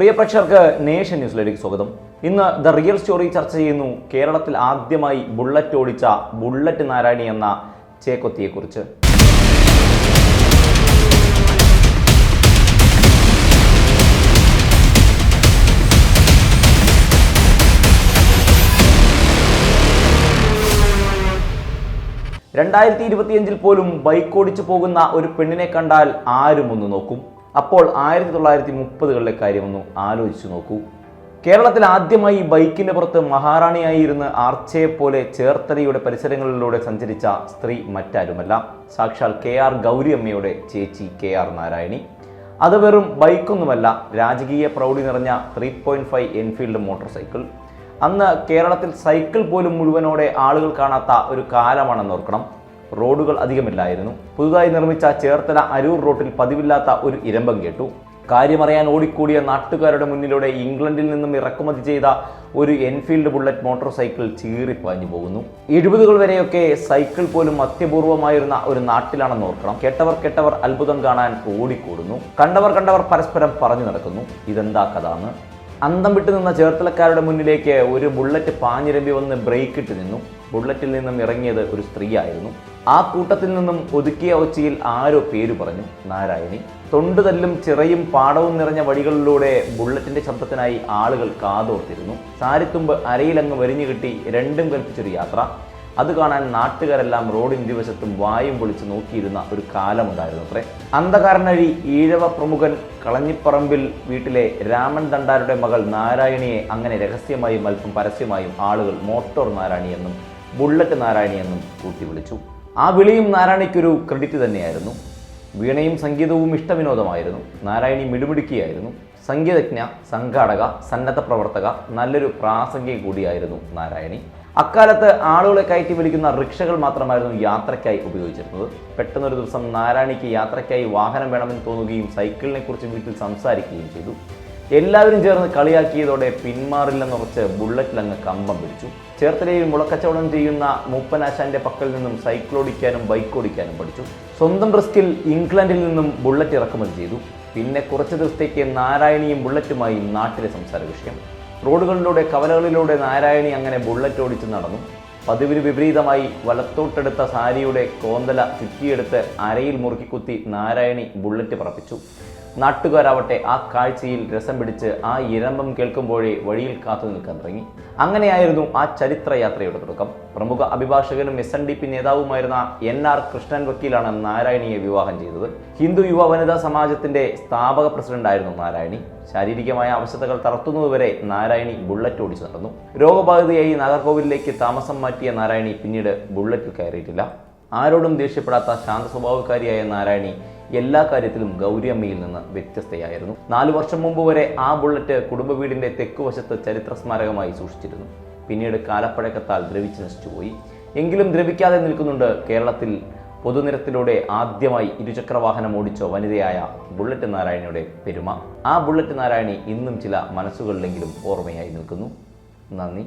പ്രിയ പ്രേക്ഷകർക്ക് നേഷൻ ന്യൂസിലേക്ക് സ്വാഗതം. ഇന്ന് ദ റിയൽ സ്റ്റോറി ചർച്ച ചെയ്യുന്നു കേരളത്തിൽ ആദ്യമായി ബുള്ളറ്റ് ഓടിച്ച ബുള്ളറ്റ് നാരായണി എന്ന ചേക്കൊത്തിയെക്കുറിച്ച്. രണ്ടായിരത്തി ഇരുപത്തിയഞ്ചിൽ പോലും ബൈക്ക് ഓടിച്ചു പോകുന്ന ഒരു പെണ്ണിനെ കണ്ടാൽ ആരും ഒന്ന് നോക്കും. അപ്പോൾ ആയിരത്തി തൊള്ളായിരത്തി മുപ്പതുകളിലെ കാര്യമൊന്ന് ആലോചിച്ചു നോക്കൂ. കേരളത്തിൽ ആദ്യമായി ബൈക്കിന്റെ പുറത്ത് മഹാറാണിയായിരുന്ന ആർച്ചയെ പോലെ ചേർത്തലയുടെ പരിസരങ്ങളിലൂടെ സഞ്ചരിച്ച സ്ത്രീ മറ്റാരുമല്ല. സാക്ഷാൽ കെ ആർ ഗൗരിയമ്മയുടെ ചേച്ചി കെ ആർ നാരായണി. അത് വെറും ബൈക്കൊന്നുമല്ല രാജകീയ പ്രൗഢി നിറഞ്ഞ three point five Enfield motorcycle അന്ന് കേരളത്തിൽ സൈക്കിൾ പോലും മുഴുവനോടെ ആളുകൾ കാണാത്ത ഒരു കാലമാണെന്ന് ഓർക്കണം. റോഡുകൾ അധികമില്ലായിരുന്നു. പുതുതായി നിർമ്മിച്ച ചേർത്തല അരൂർ റോട്ടിൽ പതിവില്ലാത്ത ഒരു ഇരമ്പം കേട്ടു. കാര്യമറിയാൻ ഓടിക്കൂടിയ നാട്ടുകാരുടെ മുന്നിലൂടെ ഇംഗ്ലണ്ടിൽ നിന്നും ഇറക്കുമതി ചെയ്ത ഒരു എൻഫീൽഡ് ബുള്ളറ്റ് മോട്ടോർ സൈക്കിൾ ചീറിപ്പാഞ്ഞു പോകുന്നു. എഴുപതുകൾ വരെയൊക്കെ സൈക്കിൾ പോലും അത്യപൂർവമായിരുന്ന ഒരു നാട്ടിലാണെന്ന് ഓർക്കണം. കെട്ടവർ കെട്ടവർ അത്ഭുതം കാണാൻ ഓടിക്കൂടുന്നു. കണ്ടവർ കണ്ടവർ പരസ്പരം പറഞ്ഞു നടക്കുന്നു. ഇതെന്താ കഥ എന്ന്? അന്തം വിട്ടു നിന്ന ചേർത്തലക്കാരുടെ മുന്നിലേക്ക് ഒരു ബുള്ളറ്റ് പാഞ്ഞിരമ്പി വന്ന് ബ്രേക്ക് ഇട്ട് നിന്നു. ബുള്ളറ്റിൽ നിന്നും ഇറങ്ങിയത് ഒരു സ്ത്രീയായിരുന്നു. ആ കൂട്ടത്തിൽ നിന്നും ഒതുക്കിയ ഒച്ചയിൽ ആരോ പേര് പറഞ്ഞു നാരായണി. തൊണ്ടുതല്ലും ചിറയും പാടവും നിറഞ്ഞ വഴികളിലൂടെ ബുള്ളറ്റിന്റെ ശബ്ദത്തിനായി ആളുകൾ കാതോർത്തിരുന്നു. സാരിത്തുമ്പ് അരയിലങ്ങ് വരിഞ്ഞു കിട്ടി രണ്ടും കൽപ്പിച്ചൊരു യാത്ര. അത് കാണാൻ നാട്ടുകാരെല്ലാം റോഡിൻ ഇരുവശത്തും വായും പൊളിച്ച് നോക്കിയിരുന്ന ഒരു കാലമുണ്ടായിരുന്നു അത്രേ. അന്ധകാരനഴി ഈഴവ പ്രമുഖൻ കളഞ്ഞിപ്പറമ്പിൽ വീട്ടിലെ രാമൻ ദണ്ടാരുടെ മകൾ നാരായണിയെ അങ്ങനെ രഹസ്യമായും അല്പം പരസ്യമായും ആളുകൾ മോട്ടോർ നാരായണി എന്നും ബുള്ളറ്റ് നാരായണി എന്നും കൂട്ടി വിളിച്ചു. ആ വിളിയും നാരായണിക്കൊരു ക്രെഡിറ്റ് തന്നെയായിരുന്നു. വീണയും സംഗീതവും ഇഷ്ടവിനോദമായിരുന്നു. നാരായണി മിടുമിടുക്കിയായിരുന്നു. സംഗീതജ്ഞ സംഘാടക സന്നദ്ധ പ്രവർത്തക നല്ലൊരു പ്രാസംഗിക കൂടിയായിരുന്നു നാരായണി. അക്കാലത്ത് ആളുകളെ കയറ്റി വിളിക്കുന്ന റിക്ഷകൾ മാത്രമായിരുന്നു യാത്രയ്ക്കായി ഉപയോഗിച്ചിരുന്നത്. പെട്ടെന്നൊരു ദിവസം നാരായണിക്ക് യാത്രയ്ക്കായി വാഹനം വേണമെന്ന് തോന്നുകയും സൈക്കിളിനെ കുറിച്ച് വീട്ടിൽ സംസാരിക്കുകയും ചെയ്തു. എല്ലാവരും ചേർന്ന് കളിയാക്കിയതോടെ പിന്മാറില്ലെന്നുറച്ച് ബുള്ളറ്റിലങ്ങ് കമ്പം പിടിച്ചു. ചേർത്തലയിൽ മുളക്കച്ചവടം ചെയ്യുന്ന മൂപ്പനാശാന്റെ പക്കൽ നിന്നും സൈക്കിൾ ഓടിക്കാനും ബൈക്ക് ഓടിക്കാനും പഠിച്ചു. സ്വന്തം റിസ്കിൽ ഇംഗ്ലണ്ടിൽ നിന്നും ബുള്ളറ്റ് ഇറക്കുമതി ചെയ്തു. പിന്നെ കുറച്ച് ദിവസത്തേക്ക് നാരായണിയും ബുള്ളറ്റുമായി നാട്ടിലെ സംസാര വിഷയം. റോഡുകളിലൂടെ കവലകളിലൂടെ നാരായണി അങ്ങനെ ബുള്ളറ്റ് ഓടിച്ച് നടന്നു. പതിവിന് വിപരീതമായി വലത്തോട്ടെടുത്ത സാരിയുടെ കോന്തല ചുറ്റിയെടുത്ത് അരയിൽ മുറുക്കിക്കുത്തി നാരായണി ബുള്ളറ്റ് പറപ്പിച്ചു. നാട്ടുകാരാവട്ടെ ആ കാഴ്ചയിൽ രസം പിടിച്ച് ആ ഇരമ്പം കേൾക്കുമ്പോഴേ വഴിയിൽ കാത്തു നിൽക്കാൻ തുടങ്ങി. അങ്ങനെയായിരുന്നു ആ ചരിത്രയാത്രയുടെ തുടക്കം. പ്രമുഖ അഭിഭാഷകനും എസ് എൻ ഡി പി നേതാവുമായിരുന്ന എൻ ആർ കൃഷ്ണൻ വക്കീലാണ് നാരായണിയെ വിവാഹം ചെയ്തത്. ഹിന്ദു യുവ വനിതാ സമാജത്തിന്റെ സ്ഥാപക പ്രസിഡന്റായിരുന്നു നാരായണി. ശാരീരികമായ അവശതകൾ തറത്തുന്നതുവരെ നാരായണി ബുള്ളറ്റ് ഓടിച്ചു നടന്നു. രോഗബാധിതയായി നാഗർകോവിലിലേക്ക് താമസം മാറ്റിയ നാരായണി പിന്നീട് ബുള്ളറ്റിൽ കയറിയിട്ടില്ല. ആരോടും ദേഷ്യപ്പെടാത്ത ശാന്ത സ്വഭാവക്കാരിയായ നാരായണി എല്ലാ കാര്യത്തിലും ഗൗരിയമ്മയിൽ നിന്ന് വ്യത്യസ്തയായിരുന്നു. നാലു വർഷം മുമ്പ് വരെ ആ ബുള്ളറ്റ് കുടുംബ വീടിന്റെ തെക്കുവശത്ത് ചരിത്ര സ്മാരകമായി സൂക്ഷിച്ചിരുന്നു. പിന്നീട് കാലപ്പഴക്കത്താൽ ദ്രവിച്ച് നശിച്ചുപോയി. എങ്കിലും ദ്രവിക്കാതെ നിൽക്കുന്നുണ്ട് കേരളത്തിൽ പൊതുനിരത്തിലൂടെ ആദ്യമായി ഇരുചക്ര വാഹനം ഓടിച്ച വനിതയായ ബുള്ളറ്റ് നാരായണിയുടെ പെരുമ. ആ ബുള്ളറ്റ് നാരായണി ഇന്നും ചില മനസ്സുകളിലെങ്കിലും ഓർമ്മയായി നിൽക്കുന്നു. നന്ദി.